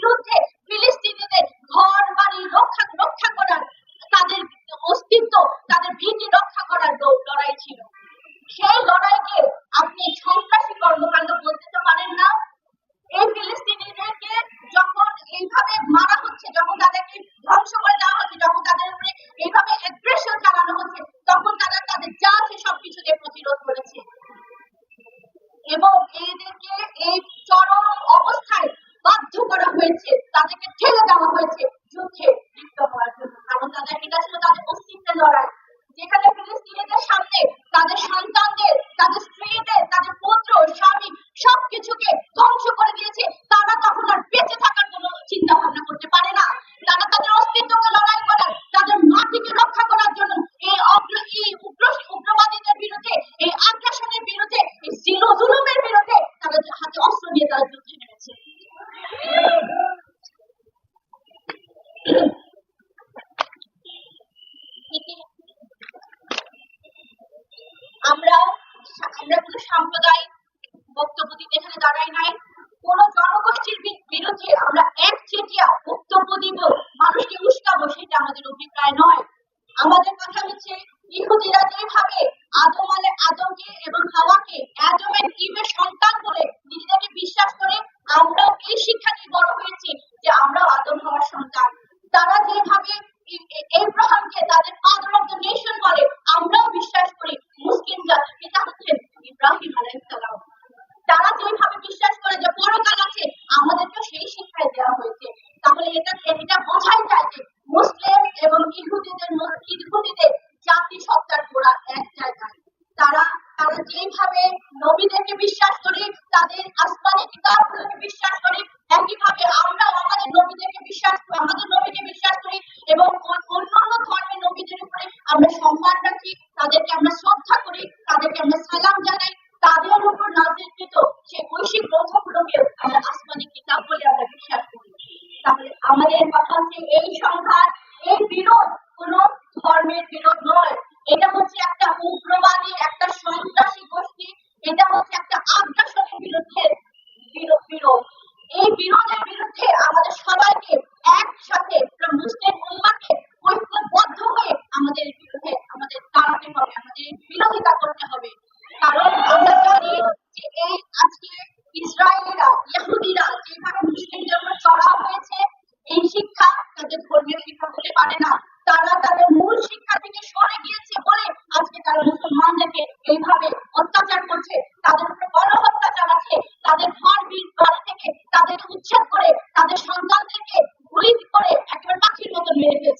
বিরুদ্ধে ফিলিস্তিনিদের ঘর, বাড়ি রক্ষা রক্ষা করার, তাদের অস্তিত্ব, তাদের ভীতি রক্ষা করার লড়াই ছিল। সেই লড়াইকে আপনি সন্ত্রাসী কর্মকাণ্ড বলতে তো পারেন না। এই ফিলিস্তিনিদেরকে যখন এইভাবে মারা হচ্ছে, যখন তাদেরকে ধ্বংস করে দেওয়া হচ্ছে যখন তাদের উপরে এইভাবে অ্যাগ্রেশন চালানো হচ্ছে তখন তারা তাদের যা আছে সবকিছুকে প্রতিরোধ করেছে এবং এদেরকে এই চরম অবস্থায় বাধ্য করা হয়েছে তাদেরকে ঠেলে দেওয়া হয়েছে যুদ্ধে লিপ্ত হওয়ার জন্য কারণ তাদের এটা ছিল তাদের অস্তিত্বের লড়াই যেখানে ফিলিস্তিনিদের সামনে তাদের সন্তানদের তাদের স্ত্রীদের তাদের পুত্র স্বামী সবকিছুকে ধ্বংস করে দিয়েছে তারা তখন আর বেঁচে থাকার কোনো চিন্তা ভাবনা করতে পারে না তারা তাদের অস্তিত্বকে লড়াই করার তাদের মাটিকে রক্ষা করার জন্য এই অগ্র এই উগ্র উগ্রবাদীদের বিরুদ্ধে এই আগ্রাসনের বিরুদ্ধে এই জিলো জুলুমের বিরুদ্ধে তাদের হাতে অস্ত্র নিয়ে তারা যুদ্ধে নেমেছে আমরা আমরা কোনো সাম্প্রদায়িক বক্তব্য দিতে এখানে দাঁড়াই নাই। কোন জনগোষ্ঠীর বিরুদ্ধে আমরা এক চেটিয়া বক্তব্য দিব, মানুষকে উস্কাবো, সেটা আমাদের অভিপ্রায় নয়। আমাদের কথা হচ্ছে, ইহুদিরা যেভাবে আদম আলে, আদমকে এবং হাওয়াকে, আদমের ইবের সন্তান বলে বিশ্বাস করে আমরাও এই শিক্ষা নিয়ে বড় হয়েছি যে আমরাও আদম হওয়ার সন্তান। তারা যেভাবে এব্রাহামকে তাদের ফাদার অফ দ্য নেশন বলে, আমরাও বিশ্বাস করি মুসলিম জাতির পিতা হচ্ছেন ইব্রাহিম আলাইহিসসালাম। তারা যেভাবে বিশ্বাস করে যে পরকাল আছে আমাদেরকে সেই শিক্ষাই দেওয়া হয়েছে। তাহলে এটা এটা বোঝাই যায় যে মুসলিম এবং ইহুদিদের মধ্যে একসাথে মুসলিম ঐক্যবদ্ধ হয়ে আমাদের বিরুদ্ধে আমাদের দাঁড়াতে হবে, আমাদের বিরোধিতা করতে হবে। কারণ আমরা জানি যে এই আজকে ইসরায়েলিরা, ইহুদিরা যেভাবে মুসলিমদের উপর চড়াও হয়েছে, এই শিক্ষা তাদের ধর্মীয় শিক্ষা হতে পারে না। তারা তাদের মূল শিক্ষা থেকে সরে গিয়েছে বলে আজকে তারা মুসলমানদেরকে এইভাবে অত্যাচার করছে। তাদের উপরে গণহত্যা চালাচ্ছে তাদের ঘর বাড়ি থেকে তাদের উচ্ছেদ করে তাদের সন্তানদেরকে গুলি করে একেবারে পাখির মতো মেরে ফেলছে।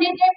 did they